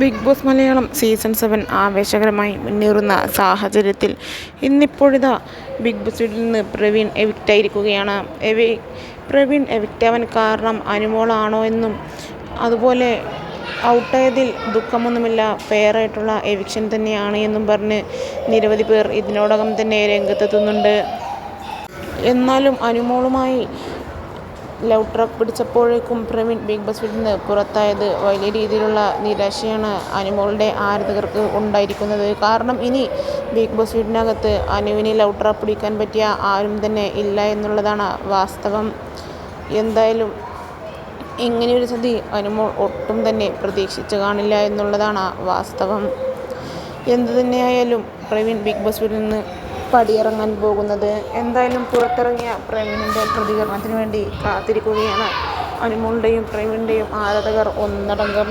Big boss Malayalam season seven ആവേശകരമായി മുന്നേറുന്ന സാഹചര്യത്തിൽ ഇന്നിപ്പോഴിതാ big boss വീട്ടിൽ നിന്ന് പ്രവീൺ എവിക്റ്റായിരിക്കുകയാണ് എവി പ്രവീൺ എവിക്റ്റാവാൻ കാരണം അനുമോളാണോ എന്നും അതുപോലെ ഔട്ടായതിൽ ദുഃഖമൊന്നുമില്ല ഫെയറായിട്ടുള്ള എവിക്ഷൻ തന്നെയാണ് എന്നും പറഞ്ഞ് നിരവധി പേർ ഇതിനോടകം തന്നെ രംഗത്തെത്തുന്നുണ്ട്. എന്നാലും അനുമോളുമായി ലവ് ട്രാക്ക് പിടിച്ചപ്പോഴേക്കും പ്രവീൺ ബിഗ് ബോസ് വീട്ടിൽ നിന്ന് പുറത്തായത് വലിയ രീതിയിലുള്ള നിരാശയാണ് അനുമോളുടെ ആരാധകർക്ക് ഉണ്ടായിരിക്കുന്നത്. കാരണം ഇനി ബിഗ് ബോസ് വീടിനകത്ത് അനുവിനെ ലവ് ട്രാക്ക് പിടിക്കാൻ പറ്റിയ ആരും തന്നെ ഇല്ല എന്നുള്ളതാണ് വാസ്തവം. എന്തായാലും ഇങ്ങനെയൊരു ചതി അനുമോൾ ഒട്ടും തന്നെ പ്രതീക്ഷിച്ചു കാണില്ല എന്നുള്ളതാണ് വാസ്തവം. എന്തു തന്നെയായാലും പ്രവീൺ ബിഗ് ബോസ് വീട്ടിൽ നിന്ന് പടിയിറങ്ങാൻ പോകുന്നത്. എന്തായാലും പുറത്തിറങ്ങിയ പ്രവീണിന്റെ പ്രതികരണത്തിന് വേണ്ടി കാത്തിരിക്കുകയാണ്. അനുമോളുടെയും പ്രവീണിന്റെയും ആരാധകർ ഒന്നടങ്കം